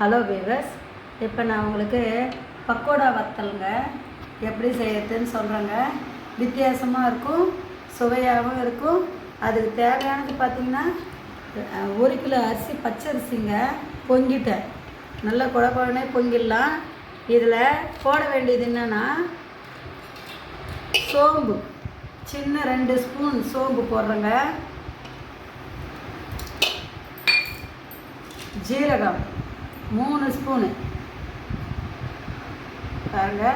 Hello viewers இப்போ நான் உங்களுக்கு பக்கோடா வத்தலுங்க எப்படி செய்யறதுன்னு சொல்கிறேங்க வித்தியாசமாக இருக்கும் சுவையாகவும் இருக்கும். அதுக்கு தேவையானது பார்த்திங்கன்னா ஒரு கிலோ அரிசி பச்சரிசிங்க பொங்கிட்டேன் நல்லா குழ குழனே பொங்கிடலாம். இதில் போட வேண்டியது என்னென்னா சோம்பு. சின்ன ரெண்டு ஸ்பூன் சோம்பு போடுறேங்க. ஜீரகம். மூணு ஸ்பூனு. பாருங்க.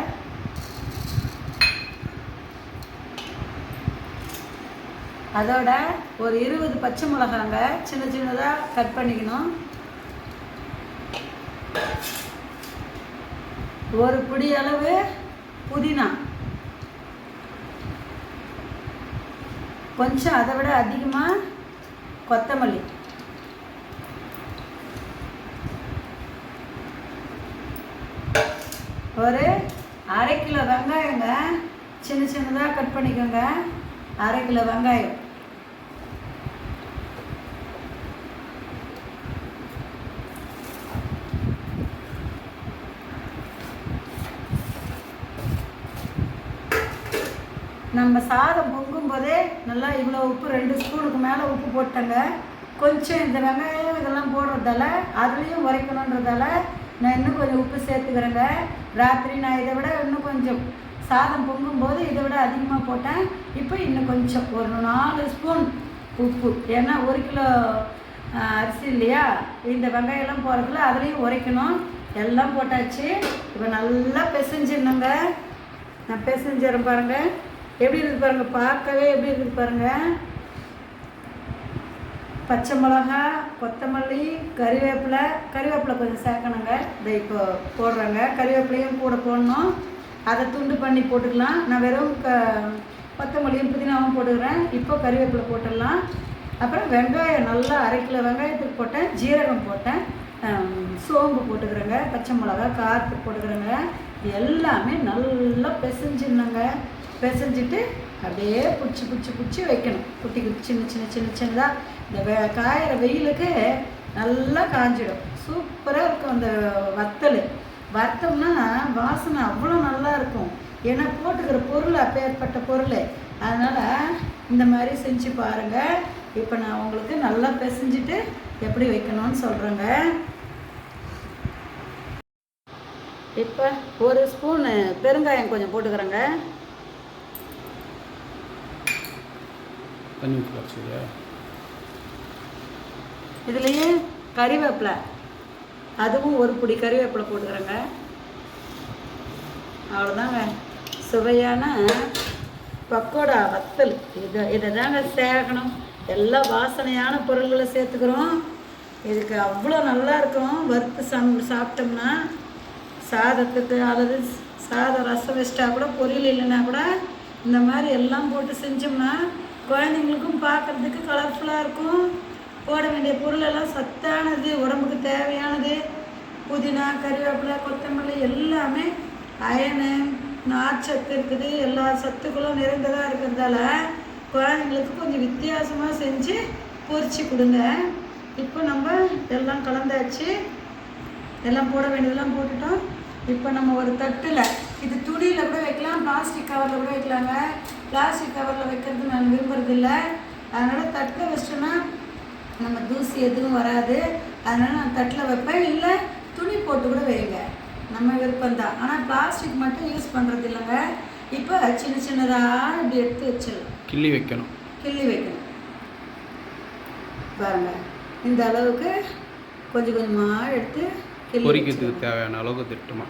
அதோட ஒரு இருபது பச்சை மிளகாங்க சின்ன சின்னதாக கட் பண்ணிக்கணும். ஒரு பிடி அளவு புதினா. கொஞ்சம் அதை விட அதிகமாக கொத்தமல்லி. ஒரு அரை கிலோ வெங்காயங்க சின்ன சின்னதாக கட் பண்ணிக்கோங்க. அரை கிலோ வெங்காயம். நம்ம சாதம் பொங்கும் போதே நல்லா இவ்வளோ உப்பு ரெண்டு ஸ்பூனுக்கு மேலே உப்பு போட்டேங்க. கொஞ்சம் இந்த வெங்காயம் இதெல்லாம் போடுறதால அதுலேயும் உரைக்கணுன்றதால நான் இன்னும் கொஞ்சம் உப்பு சேர்த்துக்கிறேங்க ராத்திரி நான் இதை விட இன்னும் கொஞ்சம் சாதம் பொங்கும்போது இதை விட அதிகமாக போட்டேன். இப்போ இன்னும் கொஞ்சம் ஒரு நாலு ஸ்பூன் உப்பு. ஏன்னா ஒரு கிலோ அரிசி இல்லையா? இந்த வெங்காயம்லாம் போகிறதுல அதுலேயும் உரைக்கணும். எல்லாம் போட்டாச்சு. இப்போ நல்லா பிசைஞ்சிடணுங்க. நான் பிசைஞ்சிடறேன் பாருங்கள் எப்படி இருக்குது பாருங்கள் பார்க்கவே எப்படி இருக்குது பாருங்கள் பச்சை மிளகா கொத்தமல்லி கறிவேப்பிலை. கறிவேப்பிலை கொஞ்சம் சேர்க்கணுங்க. இதை இப்போ போடுறேங்க. கறிவேப்பிலையும் கூட போடணும். அதை துண்டு பண்ணி போட்டுக்கலாம். நான் வெறும் க கொத்தமல்லியும் புதினாவும் போட்டுக்கிறேன். இப்போ கறிவேப்பிலை போட்டுடலாம். அப்புறம் வெங்காயம் நல்லா அரை கிலோ வெங்காயத்துக்கு போட்டேன். ஜீரகம் போட்டேன். சோம்பு போட்டுக்கிறேங்க. பச்சை மிளகா காரத்துக்கு போட்டுக்கிறேங்க. எல்லாமே நல்லா பிசைஞ்சிடணுங்க. பிசைஞ்சிட்டு அப்படியே பிடிச்சி பிடிச்சி பிடிச்சி வைக்கணும். குட்டி குட்டி சின்ன சின்ன சின்ன சின்னதாக இந்த வெ காயிற வெயிலுக்கு நல்லா காஞ்சிடும். சூப்பராக இருக்கும் அந்த வத்தல். வத்தம்னா வாசனை அவ்வளோ நல்லா இருக்கும். ஏன்னா போட்டுக்கிற பொருள் அப்பேற்பட்ட பொருள். அதனால் இந்த மாதிரி செஞ்சு பாருங்கள் இப்போ நான் உங்களுக்கு நல்லா பிசைஞ்சிட்டு எப்படி வைக்கணும்னு சொல்கிறேங்க இப்போ ஒரு ஸ்பூனு பெருங்காயம் கொஞ்சம் போட்டுக்கிறேங்க. இதுலேயே கறிவேப்பிலை. அதுவும் ஒரு பிடி கறிவேப்பிலை போட்டுக்கிறேங்க. அவ்வளோதாங்க சுவையான பக்கோடா வத்தல். இதை இதை தாங்க சேர்க்கணும் எல்லா வாசனையான பொருள்களை சேர்த்துக்கிறோம். இதுக்கு அவ்வளோ நல்லா இருக்கும். வறுத்து சம் சாப்பிட்டோம்னா சாதத்துக்கு அல்லது சாதம் ரசம் வச்சிட்டா கூட பொரியல் இல்லைன்னா கூட இந்த மாதிரி எல்லாம் போட்டு செஞ்சோம்னா குழந்தைங்களுக்கும் பார்க்குறதுக்கு கலர்ஃபுல்லாக இருக்கும். வேண்டிய பொருளெல்லாம் சத்தானது உடம்புக்கு தேவையானது. புதினா கருவேப்பிலை கொத்தமல்லி எல்லாமே அயனு நார்ச்சத்து இருக்குது. எல்லா சத்துக்களும் நிறைந்ததாக இருக்கிறதால குழந்தைங்களுக்கு கொஞ்சம் வித்தியாசமாக செஞ்சு பொறிச்சு கொடுங்க. இப்போ நம்ம எல்லாம் கலந்தாச்சு. எல்லாம் போட வேண்டியதெல்லாம் போட்டுட்டோம். இப்போ நம்ம ஒரு தட்டில் இது துணியில் கூட வைக்கலாம் பிளாஸ்டிக் கவரில் கூட வைக்கலாங்க. பிளாஸ்டிக் கவரில் வைக்கிறது நான் விரும்புறதில்லை. அதனால் தட்டில் வச்சிட்டோன்னா நம்ம தூசி எதுவும் வராது. அதனால் நான் தட்டில் வைப்பேன். இல்லை துணி போட்டு கூட வைங்க நம்ம விருப்பம்தான். ஆனால் பிளாஸ்டிக் மட்டும் யூஸ் பண்ணுறது இல்லைங்க. இப்போ சின்ன சின்னதாக இப்படி எடுத்து வச்சிடலாம். கிள்ளி வைக்கணும். கிள்ளி வைக்கணும். பாருங்க. இந்த அளவுக்கு கொஞ்சம் கொஞ்சமாக எடுத்து வச்சிடணும். தேவையான அளவுக்கு திட்டுமா.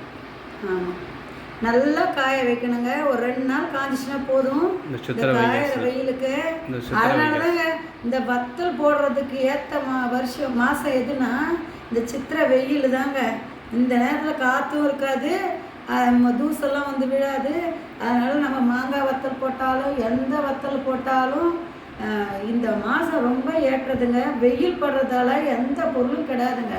ஆமாம் நல்லா காய வைக்கணுங்க. ஒரு ரெண்டு நாள் காஞ்சிச்சுன்னா போதும். இந்த வெயில் வெயிலுக்கு. அதனால தாங்க இந்த வத்தல் போடுறதுக்கு ஏற்ற மா வருஷம் மாதம் எதுனா இந்த சித்திரை வெயில் தாங்க இந்த நேரத்தில் காற்றும் இருக்காது தூசெல்லாம் வந்து விழாது. அதனால் நம்ம மாங்காய் வத்தல் போட்டாலும் எந்த வத்தல் போட்டாலும் இந்த மாதம் ரொம்ப ஏற்றதுங்க. வெயில் படுறதால எந்த பொருளும் கிடையாதுங்க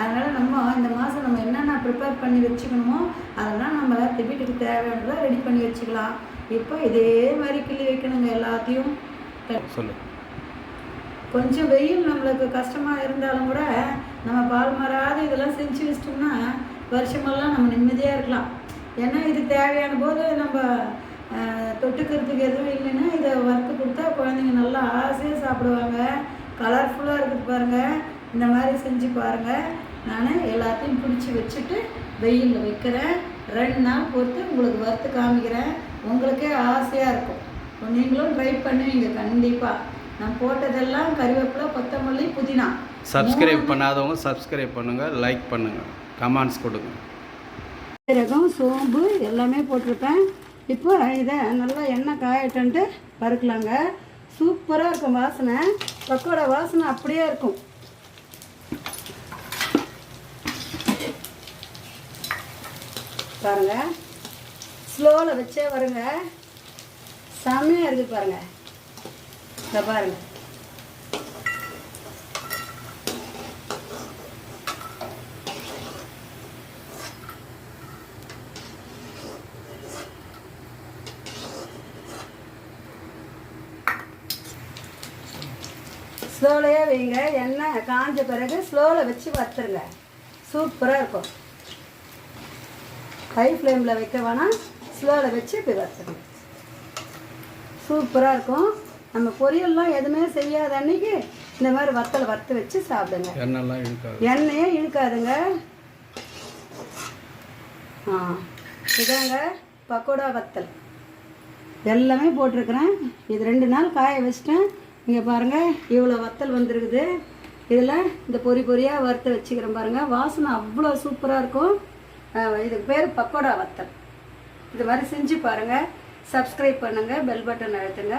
அதனால் நம்ம இந்த மாதம் நம்ம என்னென்ன ப்ரிப்பேர் பண்ணி வச்சுக்கணுமோ அதெல்லாம் நம்ம வீட்டுக்கு தேவையானதை ரெடி பண்ணி வச்சுக்கலாம். இப்போ இதே மாதிரி கிள்ளி வைக்கணுங்க எல்லாத்தையும். சொல்லு. கொஞ்சம் வெயில் நம்மளுக்கு கஷ்டமாக இருந்தாலும் கூட நம்ம பால் மாறாத இதெல்லாம் செஞ்சு வச்சிட்டோம்னா வருஷமெல்லாம் நம்ம நிம்மதியாக இருக்கலாம். ஏன்னா இது தேவையான போது நம்ம தொட்டுக்கிறதுக்கு எதுவும் இல்லைன்னா இதை வறுத்து கொடுத்தா குழந்தைங்க நல்லா ஆசையாக சாப்பிடுவாங்க. கலர்ஃபுல்லாக இருக்குது பாருங்கள் இந்த மாதிரி செஞ்சு பாருங்கள் நான் எல்லாத்தையும் பிடிச்சி வச்சுட்டு வெயிலில் வைக்கிறேன். ரெண்டு நாள் பொறுத்து உங்களுக்கு வறுத்து காமிக்கிறேன். உங்களுக்கே ஆசையாக இருக்கும். நீங்களும் ட்ரை பண்ணுவீங்க கண்டிப்பாக நான் போட்டதெல்லாம் கறிவேப்பிலை கொத்தமல்லி புதினா. சப்ஸ்கிரைப் பண்ணாதவங்க சப்ஸ்கிரைப் பண்ணுங்கள் லைக் பண்ணுங்கள் கமெண்ட்ஸ் கொடுங்க. சீரகம் சோம்பு எல்லாமே போட்டிருப்பேன். இப்போ இதை நல்லா எண்ணெய் காயட்டுன்ட்டு வறுக்கலாங்க. சூப்பராக இருக்கும் வாசனை. பக்கோடா வாசனை அப்படியே இருக்கும். பாருங்க. ஸ்லோவில் வச்சே வருங்க. செம்மையாக இருக்குது பாருங்க. இதை பாருங்க. ஸ்லோலையே வைங்க. எண்ணெய் காஞ்ச பிறகு ஸ்லோவில் வச்சு வறுத்துருங்க. சூப்பராக இருக்கும். ஹை ஃப்ளேமில் வைக்க வேணாம். ஸ்லோவில் வச்சு இப்படி வறுத்துருங்க. சூப்பராக இருக்கும். நம்ம பொரியல்லாம் எதுவுமே செய்யாத அன்னைக்கு இந்த மாதிரி வத்தலை வறுத்து வச்சு சாப்பிடுங்க. எண்ணெய்லாம் இழுக்காது. எண்ணெயே இழுக்காதுங்க. ஆ இதாங்க பக்கோடா வத்தல். எல்லாமே போட்டிருக்கிறேன். இது ரெண்டு நாள் காய வச்சிட்டேன். இங்கே பாருங்கள் இவ்வளோ வத்தல் வந்திருக்குது. இதில் இந்த பொரி பொரியாக வறுத்து வச்சுக்கிறேன் பாருங்கள் வாசனை அவ்வளோ சூப்பராக இருக்கும். இதுக்கு பேர் பக்கோடா வத்தல். இது மாதிரி செஞ்சு பாருங்கள் சப்ஸ்கிரைப் பண்ணுங்கள் பெல் பட்டன் அழுத்துங்க.